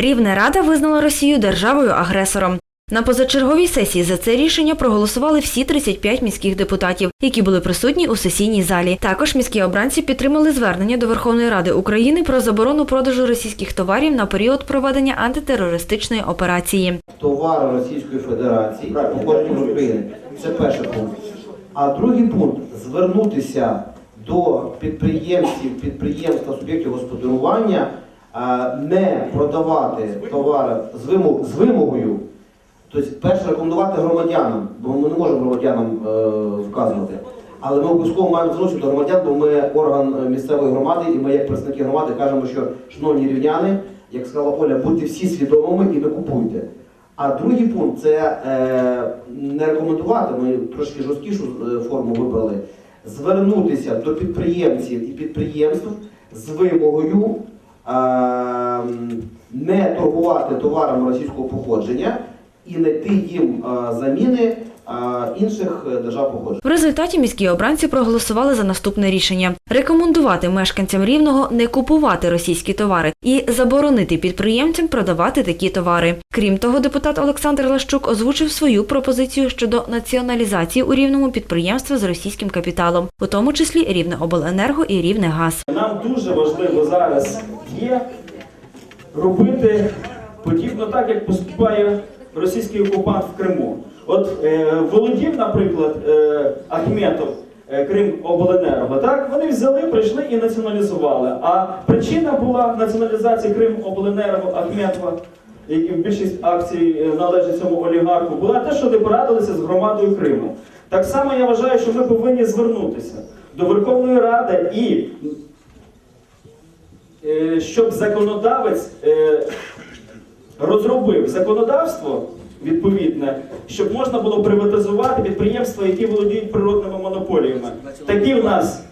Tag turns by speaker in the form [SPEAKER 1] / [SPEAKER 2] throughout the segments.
[SPEAKER 1] Рівна рада визнала Росію державою-агресором. На позачерговій сесії за це рішення проголосували всі 35 міських депутатів, які були присутні у сесійній залі. Також міські обранці підтримали звернення до Верховної Ради України про заборону продажу російських товарів на період проведення антитерористичної операції.
[SPEAKER 2] товари Російської Федерації походження України. Це перший пункт. А другий пункт звернутися до підприємців, підприємств та суб'єктів господарювання, не продавати товари з, вимог, з вимогою. Тобто, перше, рекомендувати громадянам, бо ми не можемо громадянам е, вказувати. Але ми обов'язково маємо звернутися до громадян, бо ми орган е, місцевої громади, і ми, як представники громади, кажемо, що шановні рівняни, як сказала Оля, будьте всі свідомими і не купуйте. А другий пункт це е, не рекомендувати, ми трошки жорсткішу е, форму вибрали, звернутися до підприємців і підприємств з вимогою не торгувати товарами російського походження і знайти їм е, заміни е, інших держав походження.
[SPEAKER 1] В результаті міські обранці проголосували за наступне рішення: рекомендувати мешканцям рівного не купувати російські товари і заборонити підприємцям продавати такі товари. Крім того, депутат Олександр Лащук озвучив свою пропозицію щодо націоналізації у рівному підприємства з російським капіталом, у тому числі Рівне обленерго і Рівне газ.
[SPEAKER 3] Нам дуже важливо зараз є робити подібно так, як поступає російський окупант в Криму. От е, володів, наприклад, е, Ахметов. е, Кримобленерго, так вони взяли, прийшли і націоналізували. А причина була націоналізації Кримобленерго Ахметова, які більшість акцій е, належить цьому олігарху, була те, що вони порадилися з громадою Криму. Так само я вважаю, що ми повинні звернутися до Верховної Ради і щоб законодавець е, розробив законодавство відповідне, щоб можна було приватизувати підприємства, які володіють природними монополіями. Такі в нас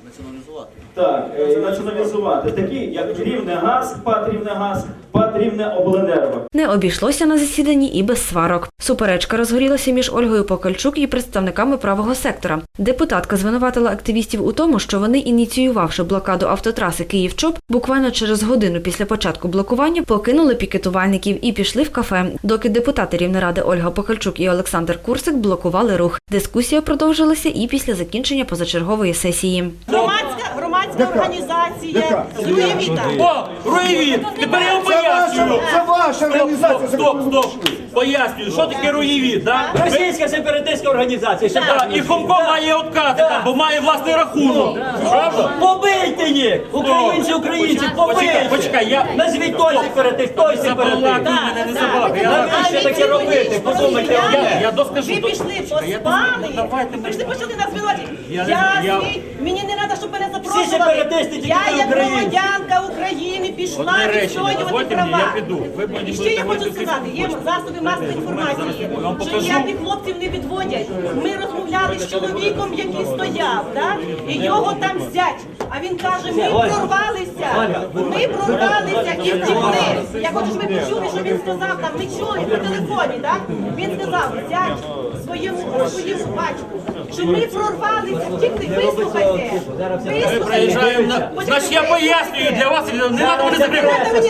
[SPEAKER 3] так, е, націоналізувати, такі як Рівне газ, ПАТ Рівне газ, ПАТ Рівне обленерго.
[SPEAKER 1] Не обійшлося на засіданні і без сварок. Суперечка розгорілася між Ольгою Покальчук і представниками правого сектора. Депутатка звинуватила активістів у тому, що вони, ініціювавши блокаду автотраси Київ-ЧОП, буквально через годину після початку блокування покинули пікетувальників і пішли в кафе. Доки депутати Рівнеради Ольга Покальчук і Олександр Курсик блокували рух. Дискусія продовжилася і після закінчення позачергової сесії.
[SPEAKER 4] Громадська організація Руєвіта.
[SPEAKER 5] О, руєвіт! Тепер я вам пояснюю.
[SPEAKER 6] Це ваша організація.
[SPEAKER 5] стоп, стоп, стоп. Пояснюю, що таке руєвіт, да?
[SPEAKER 7] Російська сепаратистська організація. Ще
[SPEAKER 5] Да, І Хомко має откати там, бо має власний рахунок. Правда?
[SPEAKER 7] Побийте їх! Українці, українці, побийте!
[SPEAKER 5] почекай, я...
[SPEAKER 7] Назвіть той сепаратист, той сепаратист.
[SPEAKER 5] Мене, не забалакуй.
[SPEAKER 7] Навіщо таке робити? Подумайте,
[SPEAKER 5] Я, доскажу.
[SPEAKER 4] Ви пішли, поспали.
[SPEAKER 5] Давайте ми...
[SPEAKER 4] почали нас звинувачити.
[SPEAKER 5] Я
[SPEAKER 4] Я,
[SPEAKER 5] я-
[SPEAKER 4] мені не треба, щоб мене запрошували. Я як громадянка України пішла
[SPEAKER 5] Одне речення,
[SPEAKER 4] відстоювати
[SPEAKER 5] дозвольте мені,
[SPEAKER 4] права.
[SPEAKER 5] я піду. Ви мені
[SPEAKER 4] І ще
[SPEAKER 5] будете
[SPEAKER 4] я хочу
[SPEAKER 5] говорити
[SPEAKER 4] сказати, є засоби масової інформації,
[SPEAKER 5] Я вам
[SPEAKER 4] що
[SPEAKER 5] покажу.
[SPEAKER 4] ніяких хлопців не відводять. Ми розмовляли з чоловіком, який стояв, так? і його там зять. А він каже, ми прорвалися, ми прорвалися і втекли. Я хочу, щоб ви почули, що він сказав, там не чули по телефоні, так? Він сказав, зять своєму, своєму батьку, що ми прорвалися, вислухайте.
[SPEAKER 5] Значить, я пояснюю для вас, не треба мене закривати.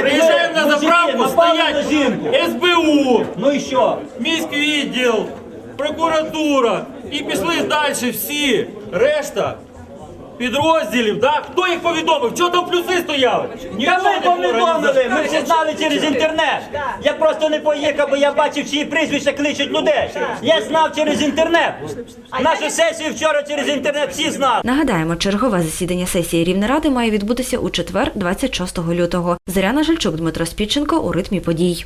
[SPEAKER 5] Приїжджаємо на заправку, стоять. СБУ,
[SPEAKER 7] Ну і що?
[SPEAKER 5] міський відділ, прокуратура і пішли далі всі. Решта підрозділів, да? хто їх повідомив? Чого там плюси стояли?
[SPEAKER 7] Та ми
[SPEAKER 5] не
[SPEAKER 7] повідомили, ми всі знали через інтернет. Я просто не поїхав, бо я бачив, чиї прізвища кличуть людей. Я знав через інтернет. Нашу сесію вчора через інтернет всі знали.
[SPEAKER 1] Нагадаємо, чергове засідання сесії Рівнеради має відбутися у четвер, 26 лютого. Зоряна Жильчук, Дмитро Спідченко у ритмі подій.